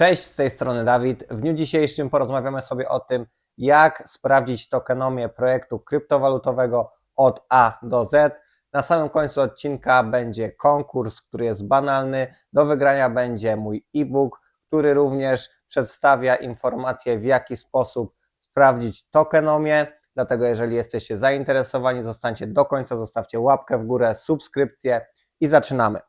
Cześć, z tej strony Dawid. W dniu dzisiejszym porozmawiamy sobie o tym, jak sprawdzić tokenomię projektu kryptowalutowego od A do Z. Na samym końcu odcinka będzie konkurs, który jest banalny. Do wygrania będzie mój e-book, który również przedstawia informacje, w jaki sposób sprawdzić tokenomię. Dlatego, jeżeli jesteście zainteresowani, zostańcie do końca, zostawcie łapkę w górę, subskrypcję i zaczynamy.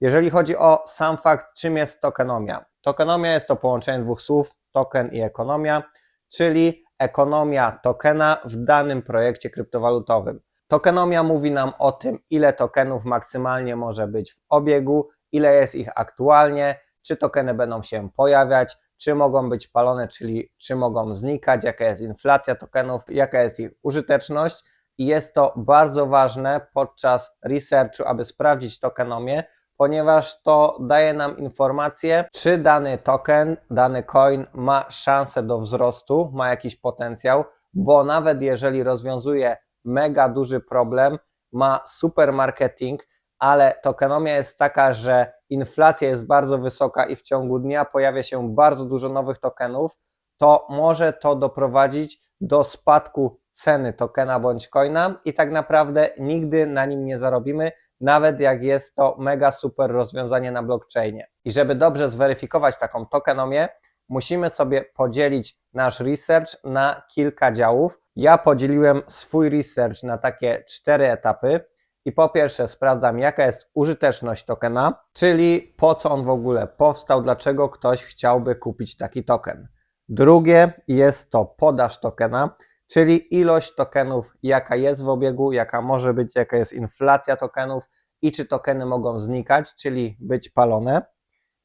Jeżeli chodzi o sam fakt, czym jest tokenomia. Tokenomia jest to połączenie dwóch słów token i ekonomia, czyli ekonomia tokena w danym projekcie kryptowalutowym. Tokenomia mówi nam o tym, ile tokenów maksymalnie może być w obiegu, ile jest ich aktualnie, czy tokeny będą się pojawiać, czy mogą być palone, czyli czy mogą znikać, jaka jest inflacja tokenów, jaka jest ich użyteczność. I jest to bardzo ważne podczas researchu, aby sprawdzić tokenomię, ponieważ to daje nam informację, czy dany token, dany coin ma szansę do wzrostu, ma jakiś potencjał, bo nawet jeżeli rozwiązuje mega duży problem, ma super marketing, ale tokenomia jest taka, że inflacja jest bardzo wysoka i w ciągu dnia pojawia się bardzo dużo nowych tokenów, to może to doprowadzić do spadku ceny tokena bądź coina i tak naprawdę nigdy na nim nie zarobimy, nawet jak jest to mega super rozwiązanie na blockchainie. I żeby dobrze zweryfikować taką tokenomię, musimy sobie podzielić nasz research na kilka działów. Ja podzieliłem swój research na takie cztery etapy. I po pierwsze sprawdzam, jaka jest użyteczność tokena, czyli po co on w ogóle powstał, dlaczego ktoś chciałby kupić taki token. Drugie jest to podaż tokena, czyli ilość tokenów, jaka jest w obiegu, jaka może być, jaka jest inflacja tokenów i czy tokeny mogą znikać, czyli być palone.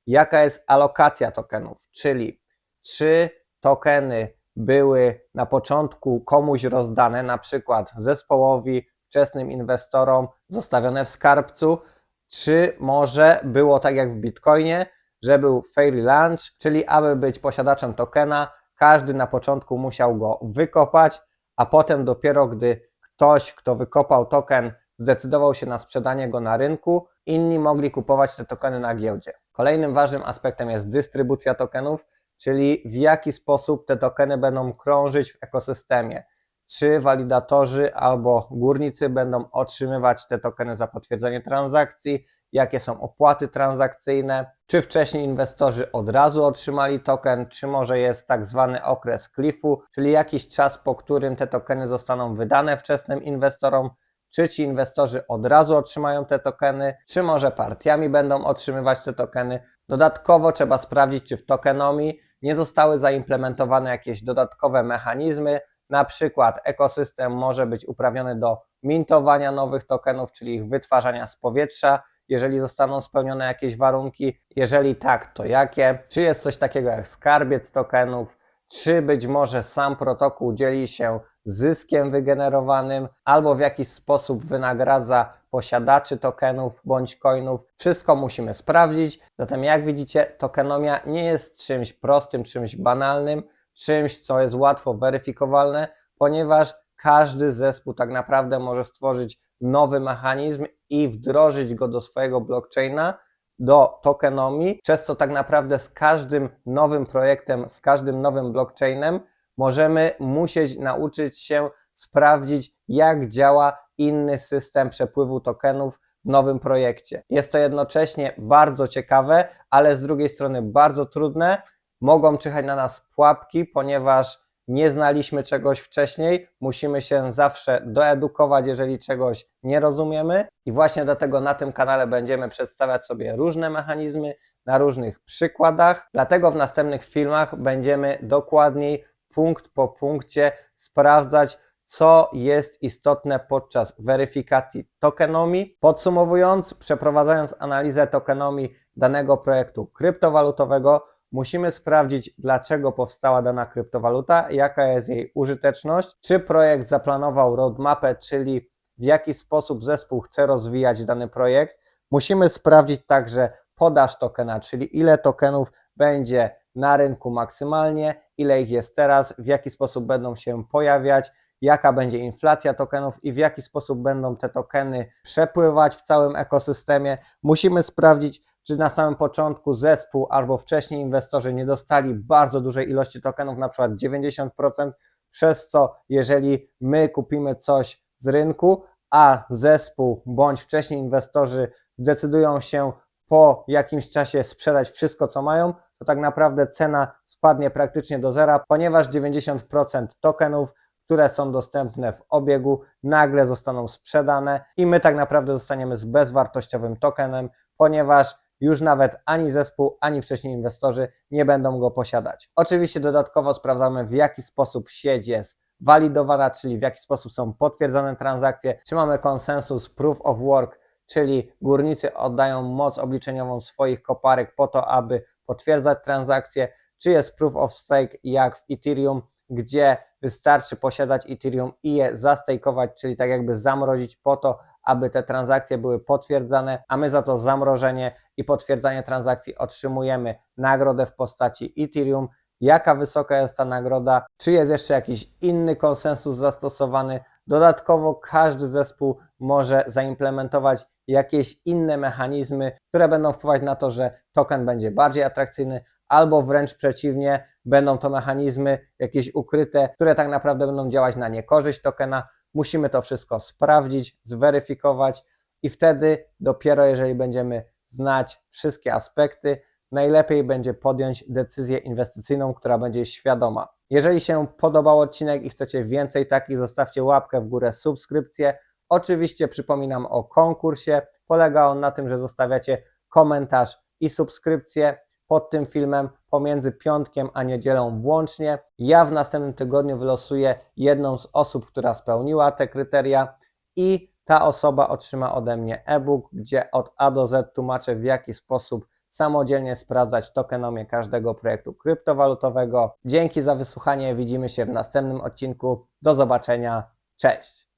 Jaka jest alokacja tokenów, czyli czy tokeny były na początku komuś rozdane, na przykład zespołowi, wczesnym inwestorom, zostawione w skarbcu, czy może było tak jak w Bitcoinie, że był fair launch, czyli aby być posiadaczem tokena, każdy na początku musiał go wykopać, a potem dopiero gdy ktoś, kto wykopał token, zdecydował się na sprzedanie go na rynku, inni mogli kupować te tokeny na giełdzie. Kolejnym ważnym aspektem jest dystrybucja tokenów, czyli w jaki sposób te tokeny będą krążyć w ekosystemie. Czy walidatorzy albo górnicy będą otrzymywać te tokeny za potwierdzenie transakcji, jakie są opłaty transakcyjne, czy wcześniej inwestorzy od razu otrzymali token, czy może jest tak zwany okres cliffu, czyli jakiś czas, po którym te tokeny zostaną wydane wczesnym inwestorom, czy ci inwestorzy od razu otrzymają te tokeny, czy może partiami będą otrzymywać te tokeny. Dodatkowo trzeba sprawdzić, czy w tokenomii nie zostały zaimplementowane jakieś dodatkowe mechanizmy, na przykład ekosystem może być uprawniony do mintowania nowych tokenów, czyli ich wytwarzania z powietrza, jeżeli zostaną spełnione jakieś warunki. Jeżeli tak, to jakie? Czy jest coś takiego jak skarbiec tokenów? Czy być może sam protokół dzieli się zyskiem wygenerowanym, albo w jakiś sposób wynagradza posiadaczy tokenów bądź coinów? Wszystko musimy sprawdzić. Zatem, jak widzicie, tokenomia nie jest czymś prostym, czymś banalnym czymś, co jest łatwo weryfikowalne, ponieważ każdy zespół tak naprawdę może stworzyć nowy mechanizm i wdrożyć go do swojego blockchaina, do tokenomii, przez co tak naprawdę z każdym nowym projektem, z każdym nowym blockchainem możemy musieć nauczyć się sprawdzić, jak działa inny system przepływu tokenów w nowym projekcie. Jest to jednocześnie bardzo ciekawe, ale z drugiej strony bardzo trudne, mogą czyhać na nas pułapki, ponieważ nie znaliśmy czegoś wcześniej, musimy się zawsze doedukować, jeżeli czegoś nie rozumiemy. I właśnie dlatego na tym kanale będziemy przedstawiać sobie różne mechanizmy na różnych przykładach. Dlatego w następnych filmach będziemy dokładniej, punkt po punkcie sprawdzać, co jest istotne podczas weryfikacji tokenomii. Podsumowując, przeprowadzając analizę tokenomii danego projektu kryptowalutowego, musimy sprawdzić, dlaczego powstała dana kryptowaluta, jaka jest jej użyteczność, czy projekt zaplanował roadmapę, czyli w jaki sposób zespół chce rozwijać dany projekt. Musimy sprawdzić także podaż tokena, czyli ile tokenów będzie na rynku maksymalnie, ile ich jest teraz, w jaki sposób będą się pojawiać, jaka będzie inflacja tokenów i w jaki sposób będą te tokeny przepływać w całym ekosystemie. Musimy sprawdzić czy na samym początku zespół albo wcześniej inwestorzy nie dostali bardzo dużej ilości tokenów, na przykład 90%, przez co jeżeli my kupimy coś z rynku, a zespół bądź wcześniej inwestorzy zdecydują się po jakimś czasie sprzedać wszystko, co mają, to tak naprawdę cena spadnie praktycznie do zera, ponieważ 90% tokenów, które są dostępne w obiegu, nagle zostaną sprzedane i my tak naprawdę zostaniemy z bezwartościowym tokenem, ponieważ już nawet ani zespół, ani wcześniej inwestorzy nie będą go posiadać. Oczywiście dodatkowo sprawdzamy, w jaki sposób sieć jest walidowana, czyli w jaki sposób są potwierdzone transakcje, czy mamy konsensus proof of work, czyli górnicy oddają moc obliczeniową swoich koparek po to, aby potwierdzać transakcje, czy jest proof of stake jak w Ethereum, gdzie wystarczy posiadać Ethereum i je zastejkować, czyli tak jakby zamrozić po to, aby te transakcje były potwierdzane, a my za to zamrożenie i potwierdzanie transakcji otrzymujemy nagrodę w postaci Ethereum. Jaka wysoka jest ta nagroda? Czy jest jeszcze jakiś inny konsensus zastosowany? Dodatkowo każdy zespół może zaimplementować jakieś inne mechanizmy, które będą wpływać na to, że token będzie bardziej atrakcyjny, albo wręcz przeciwnie, będą to mechanizmy jakieś ukryte, które tak naprawdę będą działać na niekorzyść tokena. Musimy to wszystko sprawdzić, zweryfikować i wtedy dopiero jeżeli będziemy znać wszystkie aspekty, najlepiej będzie podjąć decyzję inwestycyjną, która będzie świadoma. Jeżeli się podobał odcinek i chcecie więcej takich, zostawcie łapkę w górę, subskrypcję. Oczywiście przypominam o konkursie. Polega on na tym, że zostawiacie komentarz i subskrypcję pod tym filmem pomiędzy piątkiem a niedzielą włącznie. Ja w następnym tygodniu wylosuję jedną z osób, która spełniła te kryteria i ta osoba otrzyma ode mnie e-book, gdzie od A do Z tłumaczę w jaki sposób samodzielnie sprawdzać tokenomię każdego projektu kryptowalutowego. Dzięki za wysłuchanie, widzimy się w następnym odcinku. Do zobaczenia, cześć!